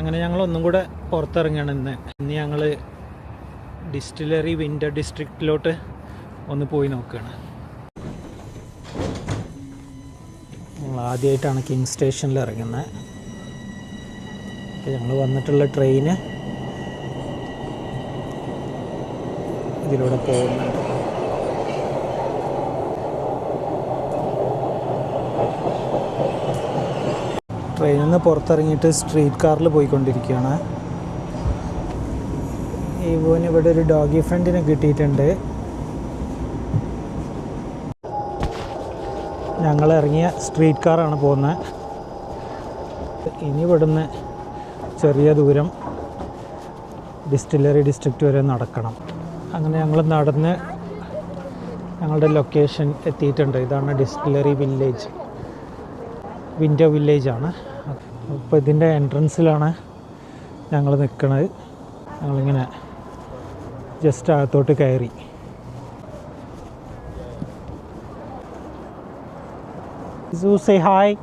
അങ്ങനെ ഞങ്ങൾ ഒന്നും കൂടെ പുറത്തിറങ്ങണം ഇന്ന്. ഇന്ന് ഞങ്ങൾ ഡിസ്റ്റിലറി വിന്റർ ഡിസ്ട്രിക്റ്റിലോട്ട് ഒന്ന് പോയി നോക്കുകയാണ് ഞങ്ങൾ ആദ്യമായിട്ടാണ് കിങ് സ്റ്റേഷനിൽ ഇറങ്ങുന്നത്. ഞങ്ങൾ വന്നിട്ടുള്ള ട്രെയിന് ഇതിലൂടെ പോകുന്നുണ്ട്. നിന്ന് പുറത്തിറങ്ങിയിട്ട് സ്ട്രീറ്റ് കാറിൽ പോയിക്കൊണ്ടിരിക്കുകയാണ്. ഇവന് ഇവിടെ ഒരു ഡോഗി ഫ്രണ്ടിനെ കിട്ടിയിട്ടുണ്ട്. ഞങ്ങൾ ഇറങ്ങിയ സ്ട്രീറ്റ് കാറാണ് പോകുന്നത്. ഇനി ഇവിടുന്ന് ചെറിയ ദൂരം ഡിസ്റ്റിലറി ഡിസ്ട്രിക്റ്റ് വരെ നടക്കണം. അങ്ങനെ ഞങ്ങൾ നടന്ന് ഞങ്ങളുടെ ലൊക്കേഷൻ എത്തിയിട്ടുണ്ട്. ഇതാണ് ഡിസ്റ്റിലറി വില്ലേജ് വിൻഡോ വില്ലേജാണ് അപ്പോൾ ഇതിന്റെ എൻട്രൻസിലാണ് ഞങ്ങൾ നിൽക്കുന്നത് ഞങ്ങളിങ്ങനെ ജസ്റ്റ് അകത്തോട്ട് കയറി. ഹായ്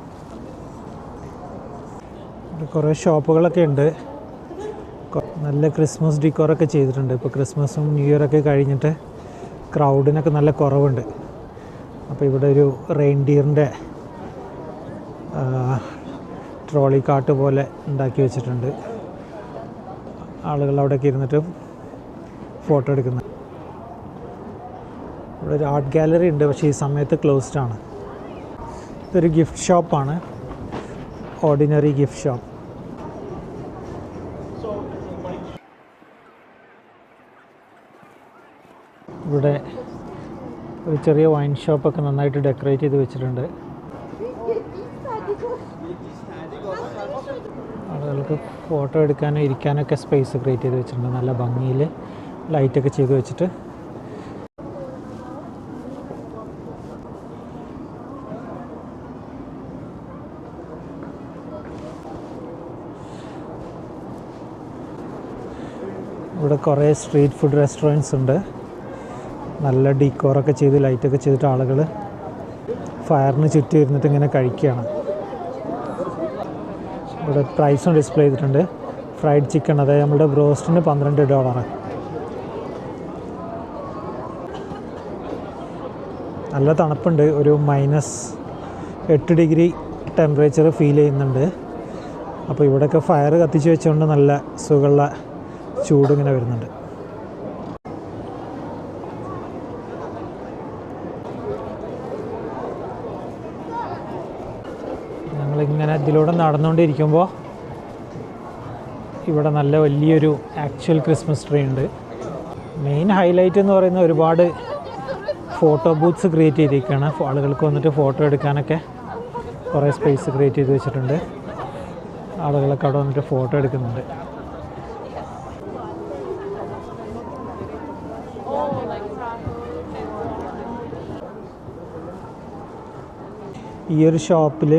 കുറേ ഷോപ്പുകളൊക്കെ ഉണ്ട്. നല്ല ക്രിസ്മസ് ഡിക്കോറൊക്കെ ചെയ്തിട്ടുണ്ട്. ഇപ്പോൾ ക്രിസ്മസും ന്യൂ ഇയറൊക്കെ കഴിഞ്ഞിട്ട് ക്രൗഡിനൊക്കെ നല്ല കുറവുണ്ട്. അപ്പോൾ ഇവിടെ ഒരു റെയിൻഡിയറിന്റെ ട്രോളി കാട്ട് പോലെ ഉണ്ടാക്കി വെച്ചിട്ടുണ്ട്. ആളുകൾ അവിടെയൊക്കെ ഇരുന്നിട്ട് ഫോട്ടോ എടുക്കുന്നത് ഇവിടെ ഒരു ആർട്ട് ഗാലറി ഉണ്ട് പക്ഷേ ഈ സമയത്ത് ക്ലോസ്ഡ് ആണ്. ഇതൊരു ഗിഫ്റ്റ് ഷോപ്പാണ് ഓർഡിനറി ഗിഫ്റ്റ് ഷോപ്പ് ഇവിടെ ഒരു ചെറിയ വൈൻ ഷോപ്പൊക്കെ നന്നായിട്ട് ഡെക്കറേറ്റ് ചെയ്ത് വെച്ചിട്ടുണ്ട്. ആളുകൾക്ക് ഫോട്ടോ എടുക്കാനും ഇരിക്കാനൊക്കെ സ്പേസ് ക്രിയേറ്റ് ചെയ്ത് വെച്ചിട്ടുണ്ട്. നല്ല ഭംഗിയിൽ ലൈറ്റൊക്കെ ചെയ്ത് വെച്ചിട്ട്. ഇവിടെ കുറേ സ്ട്രീറ്റ് ഫുഡ് റെസ്റ്റോറന്റ്സ് ഉണ്ട്. നല്ല ഡീക്കോറൊക്കെ ചെയ്ത് ലൈറ്റൊക്കെ ചെയ്തിട്ട് ആളുകൾ ഫയറിന് ചുറ്റും ഇരുന്നിട്ട് ഇങ്ങനെ കഴിക്കുകയാണ്. ഇവിടെ പ്രൈസും ഡിസ്പ്ലേ ചെയ്തിട്ടുണ്ട്. ഫ്രൈഡ് ചിക്കൻ അതായത് നമ്മുടെ ബ്രോസ്റ്റിന് പന്ത്രണ്ട് ഡോളർ നല്ല തണുപ്പുണ്ട്. ഒരു മൈനസ് എട്ട് ഡിഗ്രി ടെമ്പറേച്ചർ ഫീൽ ചെയ്യുന്നുണ്ട്. അപ്പോൾ ഇവിടെയൊക്കെ ഫയർ കത്തിച്ച് വെച്ചുകൊണ്ട് നല്ല സുഖമുള്ള ചൂടിങ്ങനെ വരുന്നുണ്ട് ഞങ്ങളിങ്ങനെ ഇതിലൂടെ നടന്നുകൊണ്ടിരിക്കുമ്പോൾ ഇവിടെ നല്ല വലിയൊരു ആക്ച്വൽ ക്രിസ്മസ് ട്രീ ഉണ്ട്. മെയിൻ ഹൈലൈറ്റ് എന്ന് പറയുന്ന ഒരുപാട് ഫോട്ടോ ബൂത്ത്സ് ക്രിയേറ്റ് ചെയ്തിരിക്കുകയാണ്. ആളുകൾക്ക് വന്നിട്ട് ഫോട്ടോ എടുക്കാനൊക്കെ കുറേ സ്പേസ് ക്രിയേറ്റ് ചെയ്ത് വെച്ചിട്ടുണ്ട്. ആളുകളൊക്കെ അവിടെ വന്നിട്ട് ഫോട്ടോ എടുക്കുന്നുണ്ട്. ഈ ഒരു ഷോപ്പിൽ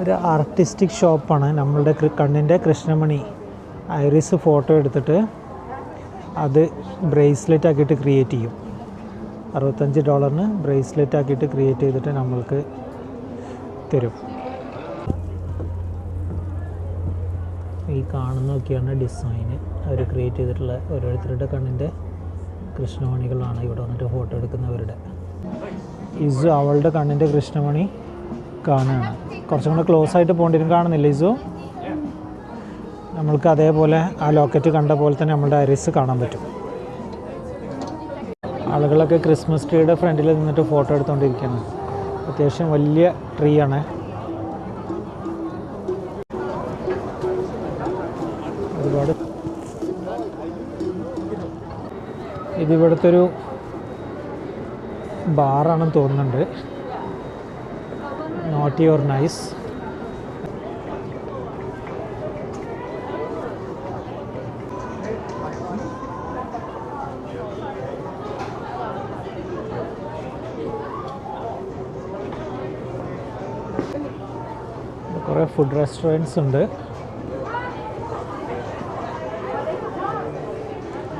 ഒരു ആർട്ടിസ്റ്റിക് ഷോപ്പാണ് നമ്മളുടെ കണ്ണിന്റെ കൃഷ്ണമണി. ഐറിസ് ഫോട്ടോ എടുത്തിട്ട് അത് ബ്രേസ്ലെറ്റ് ആക്കിയിട്ട് ക്രിയേറ്റ് ചെയ്യും. അറുപത്തഞ്ച് ഡോളറിന് ബ്രേസ്ലെറ്റ് ആക്കിയിട്ട് ക്രിയേറ്റ് ചെയ്തിട്ട് നമ്മൾക്ക് തരും. ഈ കാണുന്നതൊക്കെയാണ് ഡിസൈന് അവർ ക്രിയേറ്റ് ചെയ്തിട്ടുള്ള ഓരോരുത്തരുടെ കണ്ണിന്റെ കൃഷ്ണമണികളാണ് ഇവിടെ വന്നിട്ട് ഫോട്ടോ എടുക്കുന്നവരുടെ. ഇസ് അവളുടെ കണ്ണിന്റെ കൃഷ്ണമണി. കാണുകയാണ് കുറച്ചും കൂടെ ക്ലോസ് ആയിട്ട് പോകേണ്ടി വരും കാണുന്നില്ല ഇസു? നമ്മൾക്ക് അതേപോലെ ആ ലോക്കറ്റ് കണ്ട പോലെ തന്നെ നമ്മുടെ അരിസ് കാണാൻ പറ്റും. ആളുകളൊക്കെ ക്രിസ്മസ് ട്രീയുടെ ഫ്രണ്ടിൽ നിന്നിട്ട് ഫോട്ടോ എടുത്തുകൊണ്ടിരിക്കുകയാണ് അത്യാവശ്യം വലിയ ട്രീ ആണ്. ഒരുപാട് ഇത് ഇവിടുത്തെ ഒരു ബാറാണെന്ന് തോന്നുന്നുണ്ട്. നോട്ട് or നൈസ് കുറേ ഫുഡ് റെസ്റ്റോറന്റ്സ് ഉണ്ട്.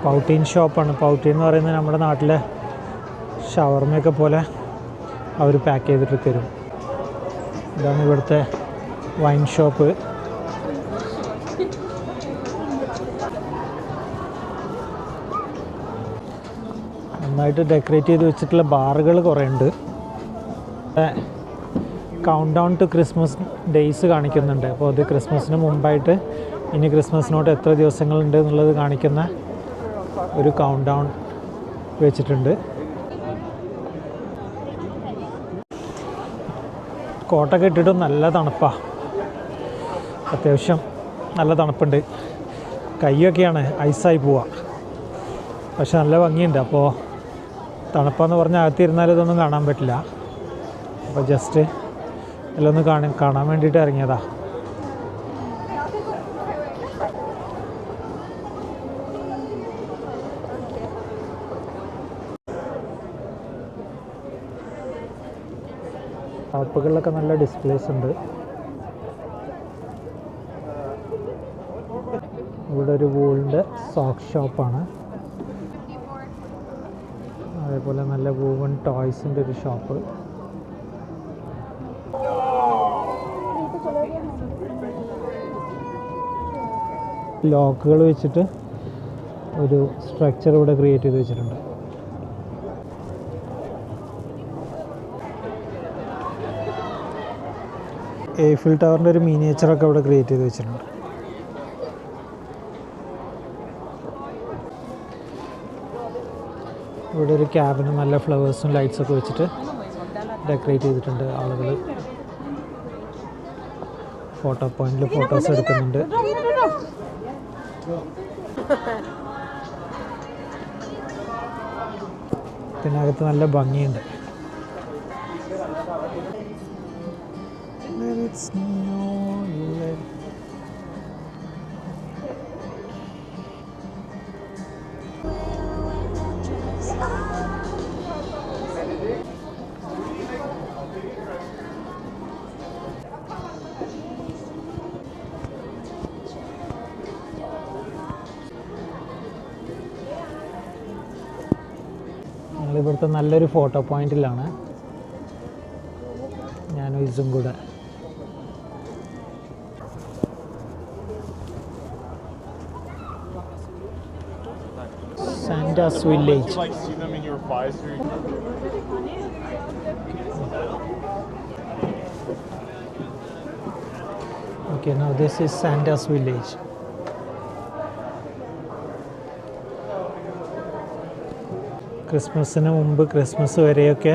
പൗട്ടീൻ ഷോപ്പാണ് പൗട്ടീൻ എന്ന് പറയുന്നത് നമ്മുടെ നാട്ടിലെ ഷവർമയൊക്കെ പോലെ അവർ പാക്ക് ചെയ്തിട്ട് തരും. ഇതാണ് ഇവിടുത്തെ വൈൻ ഷോപ്പ് നന്നായിട്ട് ഡെക്കറേറ്റ് ചെയ്ത് വെച്ചിട്ടുള്ള ബാറുകൾ കുറേ ഉണ്ട് count down to Christmas days കാണിക്കുന്നുണ്ട്. അപ്പോൾ അത് ക്രിസ്മസിന് മുമ്പായിട്ട് ഇനി ക്രിസ്മസിനോട്ട് എത്ര ദിവസങ്ങളുണ്ട് എന്നുള്ളത് കാണിക്കുന്ന ഒരു കൗണ്ട് ഡൗൺ വെച്ചിട്ടുണ്ട്. കോട്ടൊക്കെ ഇട്ടിട്ടും നല്ല തണുപ്പാണ് അത്യാവശ്യം നല്ല തണുപ്പുണ്ട്. കൈയൊക്കെയാണ് ഐസായി പോവുക പക്ഷെ നല്ല ഭംഗിയുണ്ട്. അപ്പോൾ തണുപ്പെന്ന് പറഞ്ഞാൽ അകത്തിരുന്നാൽ ഇതൊന്നും കാണാൻ പറ്റില്ല. അപ്പോൾ ജസ്റ്റ് എല്ലാം ഒന്ന് കാണാൻ വേണ്ടിയിട്ട് ഇറങ്ങിയതാ. ഷോപ്പുകളിലൊക്കെ നല്ല ഡിസ്പ്ലേസ് ഉണ്ട്. ഇവിടെ ഒരു വൂളിന്റെ സോക്ക് ഷോപ്പാണ് അതേപോലെ നല്ല വൂവൺ ടോയ്സിന്റെ ഒരു ഷോപ്പ് ലോക്കുകൾ വെച്ചിട്ട് ഒരു സ്ട്രക്ചർ ഇവിടെ ക്രിയേറ്റ് ചെയ്ത് വെച്ചിട്ടുണ്ട്. ഏഫിൽ ടവറിന്റെ ഒരു മീനിയേച്ചറൊക്കെ അവിടെ ക്രിയേറ്റ് ചെയ്ത് വെച്ചിട്ടുണ്ട്. ഇവിടെ ഒരു ക്യാബിന് നല്ല ഫ്ലവേഴ്സും ലൈറ്റ്സൊക്കെ വെച്ചിട്ട് ഡെക്കറേറ്റ് ചെയ്തിട്ടുണ്ട് ആളുകൾ ഫോട്ടോ പോയിന്റിൽ ഫോട്ടോസ് എടുക്കുന്നുണ്ട്. പിന്നെ അകത്ത് നല്ല ഭംഗിയുണ്ട്. Let it snow, let ഞങ്ങളിവിടുത്തെ നല്ലൊരു ഫോട്ടോ പോയിന്റിലാണ് ഞാനും ഇസും കൂടെ. Five three. Okay, now this is Santa's village. ക്രിസ്മസിന് മുമ്പ് ക്രിസ്മസ് വരെയൊക്കെ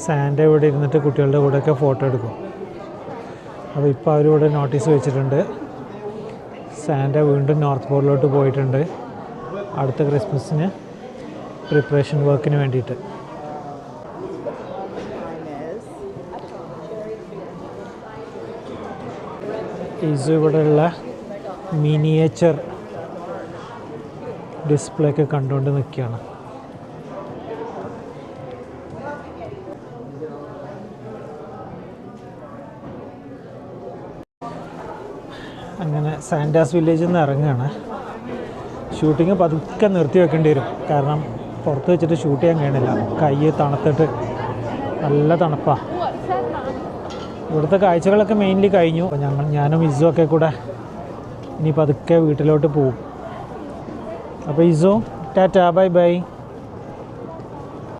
സാൻഡ ഇവിടെ ഇരുന്നിട്ട് കുട്ടികളുടെ കൂടെയൊക്കെ ഫോട്ടോ എടുക്കും അപ്പോൾ ഇപ്പോൾ അവരിവിടെ നോട്ടീസ് വെച്ചിട്ടുണ്ട് സാൻഡ വീണ്ടും നോർത്ത് പോളിലോട്ട് പോയിട്ടുണ്ട് അടുത്ത ക്രിസ്മസിന് പ്രിപ്പറേഷൻ വർക്കിന് വേണ്ടിയിട്ട്. ഈസു ഇവിടെയുള്ള മിനിയേച്ചർ ഡിസ്പ്ലേ ഒക്കെ കണ്ടുകൊണ്ട് നിൽക്കുകയാണ്. അങ്ങനെ സാൻഡാസ് വില്ലേജിൽ നിന്ന് ഇറങ്ങുകയാണ്. ഷൂട്ടിങ് പതുക്കെ നിർത്തി വെക്കേണ്ടി വരും. കാരണം പുറത്ത് വെച്ചിട്ട് ഷൂട്ട് ചെയ്യാൻ കഴിയണില്ല. കൈ തണുത്തിട്ട് നല്ല തണുപ്പാണ് ഇവിടുത്തെ കാഴ്ചകളൊക്കെ മെയിൻലി കഴിഞ്ഞു. ഞങ്ങൾ ഞാനും ഇസു ഒക്കെ കൂടെ ഇനി പതുക്കെ വീട്ടിലോട്ട് പോവും. അപ്പോൾ ഇസു ടാറ്റാ ബൈ ബൈ.